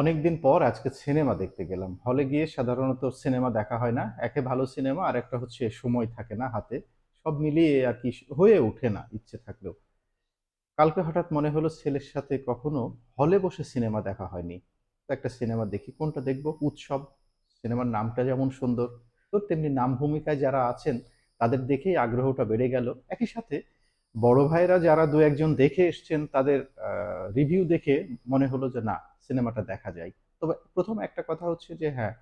অনেকদিন পর আজকে সিনেমা দেখতে গেলাম। হলে গিয়ে সাধারণত সিনেমা দেখা হয় না। একে ভালো সিনেমা, আর একটা হচ্ছে সময় থাকে না হাতে। সব মিলিয়ে আর কি হয়ে ওঠে না ইচ্ছে থাকলেও। কালকে হঠাৎ মনে হলো ছেলের সাথে কখনো হলে বসে সিনেমা দেখা হয়নি। তো একটা সিনেমা দেখি, কোনটা দেখব? উৎসব। সিনেমার নামটা যেমন সুন্দর। তো তেমনি নাম ভূমিকায় যারা আছেন, তাদের দেখেই আগ্রহটা বেড়ে গেল। একই সাথে বড় ভাইরা যারা দু একজন দেখে এসছেন, তাদের রিভিউ দেখে মনে হলো যে না, সিনেমাটা দেখা যায়। তবে প্রথম একটা কথা হচ্ছে যে হ্যাঁ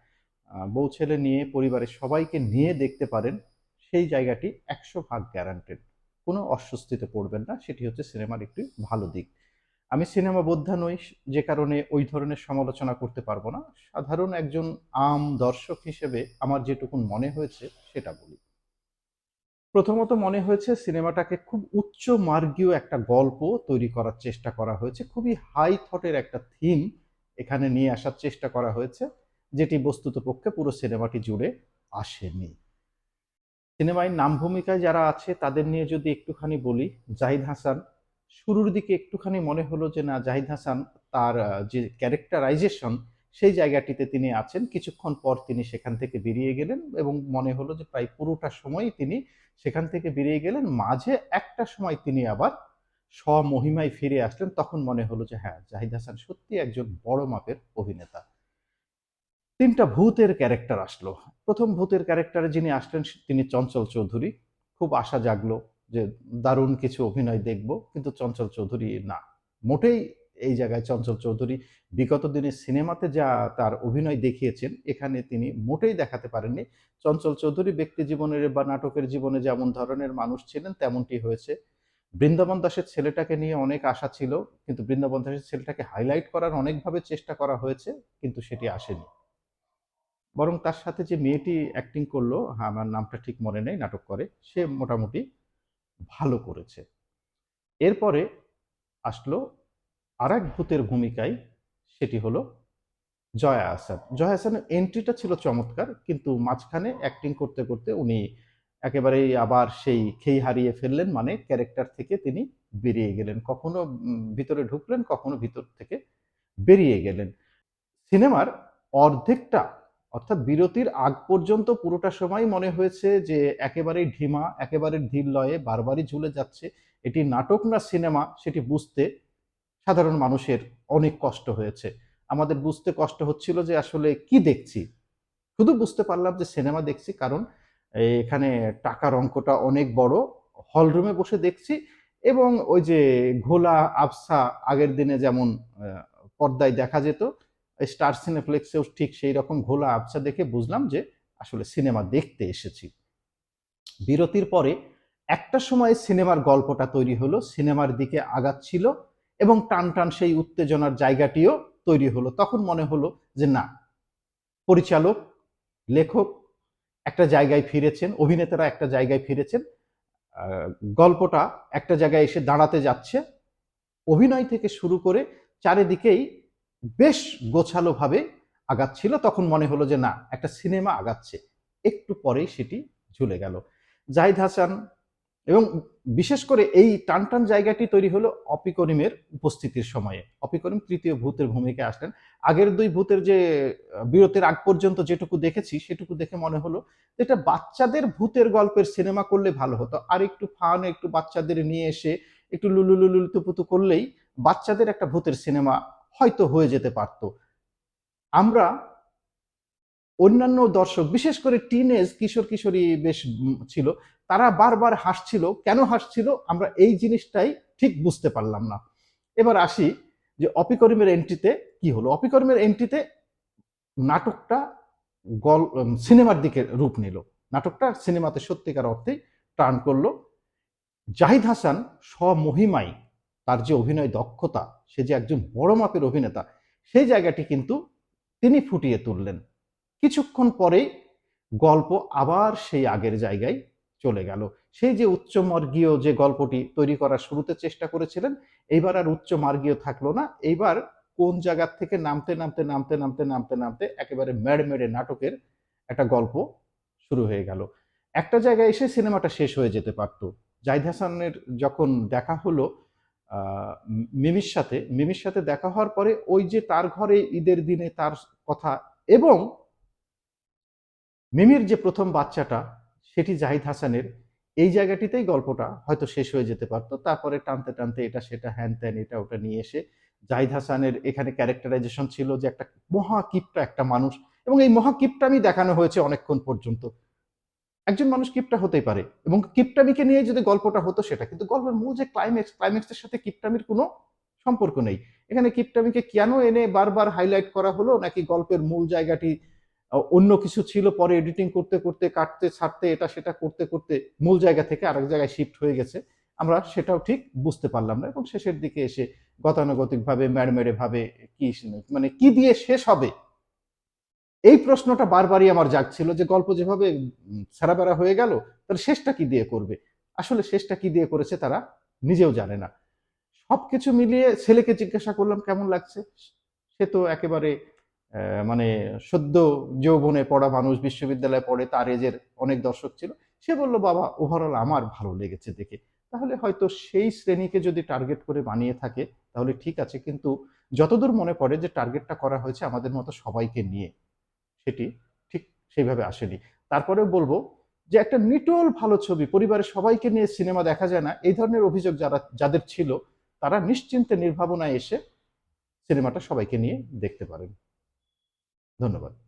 বউ ছেলে নিয়ে পরিবারের সবাইকে নিয়ে দেখতে পারেন, সেই জায়গাটি একশো ভাগ গ্যারান্টেড কোনো অস্বস্তিতে পড়বেন না, সেটি হচ্ছে সিনেমার একটি ভালো দিক। আমি সিনেমা বোদ্ধা নই, যে কারণে ওই ধরনের সমালোচনা করতে পারব না। সাধারণ একজন আম দর্শক হিসেবে আমার যেটুকুন মনে হয়েছে, সেটা বলি। প্রথমত মনে হয়েছে সিনেমাটাকে খুব উচ্চ মার্গীয় একটা গল্প তৈরি করার চেষ্টা করা হয়েছে। খুবই হাই থটের একটা থিম এখানে নিয়ে আসার চেষ্টা করা হয়েছে, যেটি বস্তুত পক্ষে পুরো সিনেমাটি জুড়ে আসেনি। সিনেমায় নাম ভূমিকায় যারা আছে, তাদের নিয়ে যদি একটুখানি বলি, জাহিদ হাসান, শুরুর দিকে একটুখানি মনে হলো যে না, জাহিদ হাসান তার যে ক্যারেক্টারাইজেশন সেই জায়গাটিতে তিনি আছেন। কিছুক্ষণ পর তিনি সেখান থেকে বেরিয়ে গেলেন এবং মনে হলো যে প্রায় পুরোটা সময় তিনি সেখান থেকে বেরিয়ে গেলেন। মাঝে একটা সময় তিনি আবার স্বমহিমায় ফিরে আসলেন। তখন মনে হলো যে হ্যাঁ জাহিদ হাসান সত্যি একজন বড় মাপের অভিনেতা। তিনটা ভূতের ক্যারেক্টার আসলো। প্রথম ভূতের ক্যারেক্টারে যিনি আসলেন তিনি চঞ্চল চৌধুরী। খুব আশা জাগলো যে দারুণ কিছু অভিনয় দেখব, কিন্তু চঞ্চল চৌধুরী না। মোটেই এই জায়গায় চঞ্চল চৌধুরী বিগত দিনে সিনেমাতে যা তার অভিনয় দেখিয়েছেন, এখানে তিনি মোটেই দেখাতে পারেননি। চঞ্চল চৌধুরী ব্যক্তি জীবনের বা নাটকের জীবনে যেমন ধরনের মানুষ ছিলেন, তেমনটি হয়েছে। বৃন্দাবন দাসের ছেলেটাকে নিয়ে অনেক আশা ছিল, কিন্তু বৃন্দাবন দাসের ছেলেটাকে হাইলাইট করার অনেকভাবে চেষ্টা করা হয়েছে, কিন্তু সেটি আসেনি। বরং তার সাথে যে মেয়েটি অ্যাক্টিং করল হ্যাঁ আমার নামটা ঠিক মনে নেই, নাটক করে, সে মোটামুটি ভালো করেছে। এরপরে আসলো আর এক ভূতের ভূমিকায় সেটি হলো জয়া আহসান জয়া আহসানের এন্ট্রিটা ছিল চমৎকার, কিন্তু মাঝখানে অ্যাক্টিং করতে করতে উনি একেবারেই আবার সেই খেই হারিয়ে ফেললেন মানে ক্যারেক্টার থেকে তিনি বেরিয়ে গেলেন। কখনো ভিতরে ঢুকলেন, কখনো ভিতর থেকে বেরিয়ে গেলেন। সিনেমার অর্ধেকটা, অর্থাৎ বিরতির আগ পর্যন্ত পুরোটা সময় মনে হয়েছে যে একেবারেই ঢিমা একেবারে ধীর লয়ে বারবারই ঝুলে যাচ্ছে। এটি নাটক না সিনেমা, সেটি বুঝতে সাধারণ মানুষের অনেক কষ্ট হয়েছে। আমাদের বুঝতে কষ্ট হচ্ছিল যে আসলে কি দেখছি। শুধু বুঝতে পারলাম যে সিনেমা দেখছি কারণ এখানে টাকার অঙ্কটা অনেক বড়। হলরুমে বসে দেখছি এবং ওই যে ঘোলা আবসা আগের দিনে যেমন পর্দায় দেখা যেত, স্টার সিনেফ্লেক্সেও ঠিক সেই রকম ঘোলা আবসা দেখে বুঝলাম যে আসলে সিনেমা দেখতে এসেছি। বিরতির পরে একটা সময় সিনেমার গল্পটা তৈরি হলো, সিনেমার দিকে আগাচ্ছিল এবং টান টান সেই উত্তেজনার জায়গাটিও তৈরি হলো। তখন মনে হলো যে না, পরিচালক, লেখক একটা জায়গায় ফিরেছেন, অভিনেতারা একটা জায়গায় ফিরেছেন গল্পটা একটা জায়গায় এসে দাঁড়াতে যাচ্ছে, অভিনয় থেকে শুরু করে চারিদিকেই বেশ গোছালোভাবে আগাচ্ছিল। তখন মনে হলো যে না, একটা সিনেমা আগাচ্ছে। একটু পরেই সেটি ঝুলে গেল। জাহিদ হাসান এবং বিশেষ করে এই টান টান জায়গাটি তৈরি হলো অপিকরিমের উপস্থিতির সময়ে। অপিকরিম তৃতীয় ভূতের ভূমিকায় আসলেন। আগের দুই ভূতের যে বিরতির আগ পর্যন্ত যেটুকু দেখেছি, সেটুকু দেখে মনে হলো এটা বাচ্চাদের ভূতের গল্পের সিনেমা করলে ভালো হতো। আর একটু ফান, একটু বাচ্চাদের নিয়ে এসে একটু লুলু লুলু তুপুতু করলেই বাচ্চাদের একটা ভূতের সিনেমা হয়তো হয়ে যেতে পারত। আমরা অন্যান্য দর্শক, বিশেষ করে টিনেজ কিশোর কিশোরী বেশ ছিল, তারা বারবার হাসছিল, কেন হাসছিল আমরা এই জিনিসটাই ঠিক বুঝতে পারলাম না। এবার আসি যে অপিকরিমের এন্ট্রিতে কি হলো? অপিকরিমের এন্ট্রিতে নাটকটা গল সিনেমার দিকে রূপ নিল। নাটকটা সিনেমাতে সত্যিকার অর্থেই টার্ন করল। জাহিদ হাসান স্বমহিমায় তার যে অভিনয় দক্ষতা, সে যে একজন বড় মাপের অভিনেতা, সেই জায়গাটি কিন্তু তিনি ফুটিয়ে তুললেন। কিছুক্ষণ পরেই গল্প আবার সেই আগের জায়গায় চলে গেল। সেই যে উচ্চ মার্গীয় যে গল্পটি তৈরি করার শুরুতে চেষ্টা করেছিলেন, এইবার আর উচ্চ মার্গীয় থাকল না। এইবার কোন জায়গার থেকে নামতে নামতে নামতে নামতে নামতে নামতে একেবারে মেড়ে মেড়ে নাটকের একটা গল্প শুরু হয়ে গেল। একটা জায়গায় এসে সিনেমাটা শেষ হয়ে যেতে পারতো। জাহিদ হাসানের যখন দেখা হলো মিমির সাথে মিমির সাথে দেখা হওয়ার পরে ওই যে তার ঘরে ঈদের দিনে তার কথা এবং মিমির যে প্রথম বাচ্চাটা, সেটি জাহিদ হাসানের, এই জায়গাটিতেই গল্পটা হয়তো শেষ হয়ে যেতে পারতো। তারপরে টানতে টানতে এটা সেটা হ্যান ত্যান এটা ওটা নিয়ে এসে জাহিদ হাসানের এখানে ক্যারেক্টারাইজেশন ছিল যে একটা মহা কিপটা একটা মানুষ। এবং এই মহা কিপটামি দেখানো হয়েছে অনেকক্ষণ পর্যন্ত। একজন মানুষ কিপটা হতেই পারে। এবং কিপটামিকে নিয়ে যদি গল্পটা হতো সেটা। কিন্তু গল্পের মূল যে ক্লাইম্যাক্স ক্লাইম্যাক্সের সাথে কিপটামির কোনো সম্পর্ক নেই। এখানে কিপটামিকে কেন এনে বারবার হাইলাইট করা হলো? নাকি গল্পের মূল জায়গাটি অন্য কিছু ছিল পরে এডিটিং করতে করতে, কাটতে, ছাড়তে, এটা, সেটা করতে করতে মূল জায়গা থেকে আরেক জায়গায় শিফট হয়ে গেছে। আমরা সেটাও ঠিক বুঝতে পারলাম না এবং শেষের দিকে এসে গতানুগতিক ভাবে ম্যাড়মেড়ে ভাবে কি মানে কি দিয়ে শেষ হবে? এই প্রশ্নটা বারবারই আমার জাগছিল যে গল্প যেভাবে ছাড়াবেড়া হয়ে গেল তাহলে শেষটা কি দিয়ে করবে? আসলে শেষটা কি দিয়ে করেছে তারা নিজেও জানে না। সবকিছু মিলিয়ে ছেলেকে জিজ্ঞাসা করলাম, কেমন লাগছে? সে তো একেবারে মানে সদ্য যৌবনে পড়া মানুষ বিশ্ববিদ্যালয়ে পড়ে, তার এজের অনেক দর্শক ছিল, সে বলল, বাবা ওভারঅল আমার ভালো লেগেছে দেখে। তাহলে হয়তো সেই শ্রেণীকে যদি টার্গেট করে বানিয়ে থাকে, তাহলে ঠিক আছে। কিন্তু যতদূর মনে পড়ে যে টার্গেটটা করা হয়েছে আমাদের মতো সবাইকে নিয়ে, সেটি ঠিক সেইভাবে আসেনি। তারপরেও বলব যে একটা নিটল ভালো ছবি, পরিবারের সবাইকে নিয়ে সিনেমা দেখা যায় না, এই ধরনের অভিযোগ যারা, যাদের ছিল, তারা নিশ্চিন্তে, নির্ভাবনায় এসে সিনেমাটা সবাইকে নিয়ে দেখতে পারেন। ধন্যবাদ।